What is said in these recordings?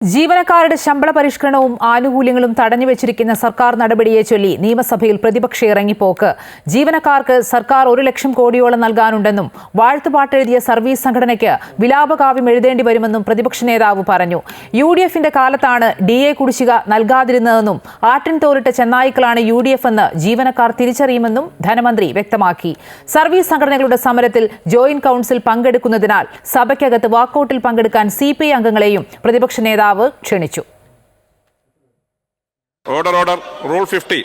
ജീവനക്കാരുടെ ശമ്പള പരിഷ്കരണവും ആനുകൂല്യങ്ങളും തടഞ്ഞുവച്ചിരിക്കുന്ന സർക്കാർ നടപടിയെ ചൊല്ലി നിയമസഭയിൽ പ്രതിപക്ഷ ഇറങ്ങിപ്പോക്ക്. ജീവനക്കാർക്ക് സർക്കാർ ഒരു ലക്ഷം കോടിയോളം നൽകാനുണ്ടെന്നും വാഴ്ത്തുപാട്ടെഴുതിയ സർവീസ് സംഘടനയ്ക്ക് വിലാപകാവ്യം എഴുതേണ്ടി വരുമെന്നും പ്രതിപക്ഷ നേതാവ് പറഞ്ഞു. യു ഡി എഫിന്റെ കാലത്താണ് ഡി എ കുടിശ്ശിക നൽകാതിരുന്നതെന്നും ആട്ടിൻ തോറിട്ട ചെന്നായ്ക്കളാണ് യു ഡി എഫ് എന്ന് ജീവനക്കാർ തിരിച്ചറിയുമെന്നും ധനമന്ത്രി വ്യക്തമാക്കി. സർവീസ് സംഘടനകളുടെ സമരത്തിൽ ജോയിന്റ് കൌൺസിൽ പങ്കെടുക്കുന്നതിനാൽ സഭയ്ക്കകത്ത് വാക്കൌട്ടിൽ പങ്കെടുക്കാൻ സി അംഗങ്ങളെയും പ്രതിപക്ഷ നേതാവ് ക്ഷണിച്ചു. ഓർഡർ ഓർഡർ റൂൾ ഫിഫ്റ്റി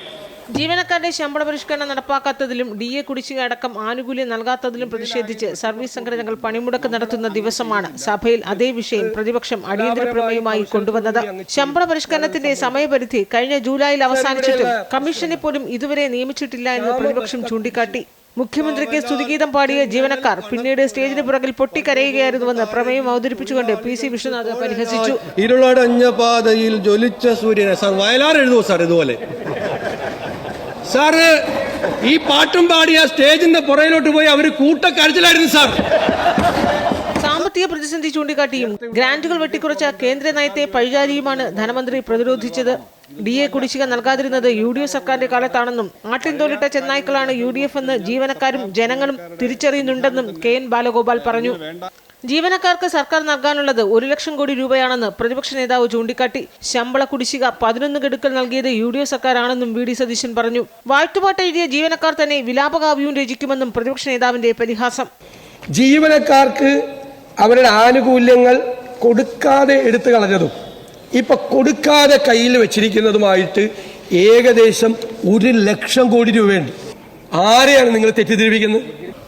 ജീവനക്കാരുടെ ശമ്പള പരിഷ്കരണം നടപ്പാക്കാത്തതിലും ഡി എ കുടിശ്ശിക അടക്കം ആനുകൂല്യം നൽകാത്തതിലും പ്രതിഷേധിച്ച് സർവീസ് സംഘടനകൾ പണിമുടക്ക് നടത്തുന്ന ദിവസമാണ് സഭയിൽ അതേ വിഷയം പ്രതിപക്ഷം അടിയന്തര പ്രമേയമായി കൊണ്ടുവന്നത്. ശമ്പള പരിഷ്കരണത്തിന്റെ സമയപരിധി കഴിഞ്ഞ ജൂലൈയിൽ അവസാനിച്ചിട്ടും കമ്മീഷനെ പോലും ഇതുവരെ നിയമിച്ചിട്ടില്ല എന്ന് പ്രതിപക്ഷം ചൂണ്ടിക്കാട്ടി. മുഖ്യമന്ത്രിക്ക് സ്തുതിഗീതം പാടിയ ജീവനക്കാർ പിന്നീട് സ്റ്റേജിന് പുറകിൽ പൊട്ടിക്കരയുകയായിരുന്നുവെന്ന് പ്രമേയം അവതരിപ്പിച്ചുകൊണ്ട് പി സി വിശ്വനാഥ് പരിഹസിച്ചു. ഇരുളടഞ്ഞ പാതയിൽ ജ്വലിച്ച സൂര്യനെ സാർ വയലാർ എഴുതുമോ സാർ ഇതുപോലെ. സാറ് ഈ പാട്ടും പാടിയ സ്റ്റേജിന്റെ പുറയിലോട്ട് പോയി അവർ കൂട്ടക്കരച്ചിലായിരുന്നു സാർ. പ്രതിസന്ധി ചൂണ്ടിക്കാട്ടിയും ഗ്രാന്റുകൾ വെട്ടിക്കുറച്ച കേന്ദ്ര നയത്തെ പഴിചാരിയുമാണ് ധനമന്ത്രി പ്രതിരോധിച്ചത്. ഡി എ കുടിശ്ശിക നൽകാതിരുന്നത് യു ഡി എഫ് സർക്കാരിന്റെ കാലത്താണെന്നും ആട്ടിൻതോലിട്ട ചെന്നായ്ക്കളാണ് യു ഡി എഫ് എന്ന് ജീവനക്കാരും ജനങ്ങളും തിരിച്ചറിയുന്നുണ്ടെന്നും കെ എൻ ബാലഗോപാൽ പറഞ്ഞു. ജീവനക്കാർക്ക് സർക്കാർ നൽകാനുള്ളത് ഒരു ലക്ഷം കോടി രൂപയാണെന്ന് പ്രതിപക്ഷ നേതാവ് ചൂണ്ടിക്കാട്ടി. ശമ്പള കുടിശ്ശിക പതിനൊന്ന് ഗഡുക്കൾ നൽകിയത് യു ഡി എഫ് സർക്കാരാണെന്നും വി ഡി സതീശൻ പറഞ്ഞു. വാഴ്ത്തുപാട്ട് എഴുതിയ ജീവനക്കാർ തന്നെ വിലാപകാവ്യവും രചിക്കുമെന്നും പ്രതിപക്ഷ നേതാവിന്റെ പരിഹാസം. ജീവനക്കാർക്ക് അവരുടെ ആനുകൂല്യങ്ങൾ കൊടുക്കാതെ എടുത്തു കളഞ്ഞതും ഇപ്പൊ കൊടുക്കാതെ കയ്യിൽ വെച്ചിരിക്കുന്നതുമായിട്ട് ഏകദേശം ഒരു ലക്ഷം കോടി രൂപയുണ്ട്. ആരെയാണ് നിങ്ങൾ തെറ്റിദ്ധരിപ്പിക്കുന്നത്?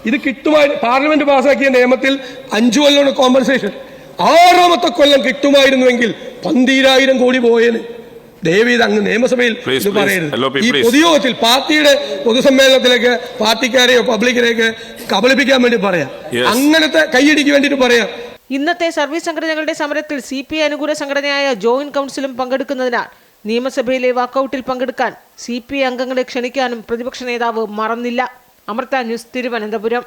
ഇത് കിട്ടുമായി പാർലമെന്റ് പാസാക്കിയ നിയമത്തിൽ അഞ്ചു കൊല്ലമാണ് കോമ്പൻസേഷൻ ആറാമത്തെ കൊല്ലം കിട്ടുമായിരുന്നുവെങ്കിൽ പന്തീരായിരം കോടി പോയേന്. ദയവീത് അങ്ങ് നിയമസഭയിൽ ഇത്. പറയരുത് ഈ. പൊതുയോഗത്തിൽ പാർട്ടിയുടെ പൊതുസമ്മേളനത്തിലേക്ക് പാർട്ടിക്കാരെയോ പബ്ലിക്കിനെയൊക്കെ കബളിപ്പിക്കാൻ വേണ്ടി പറയാം. അങ്ങനത്തെ കൈയടിക്ക് വേണ്ടിയിട്ട് പറയാം ഇന്നത്തെ സർവീസ് സംഘടനകളുടെ സമരത്തിൽ സി പി ഐ അനുകൂല സംഘടനയായ ജോയിന്റ് കൗൺസിലും പങ്കെടുക്കുന്നതിനാൽ നിയമസഭയിലെ വാക്കൌട്ടിൽ പങ്കെടുക്കാൻ സി പി ഐ അംഗങ്ങളെ ക്ഷണിക്കാനും പ്രതിപക്ഷ നേതാവ് മറന്നില്ല അമൃത ന്യൂസ് തിരുവനന്തപുരം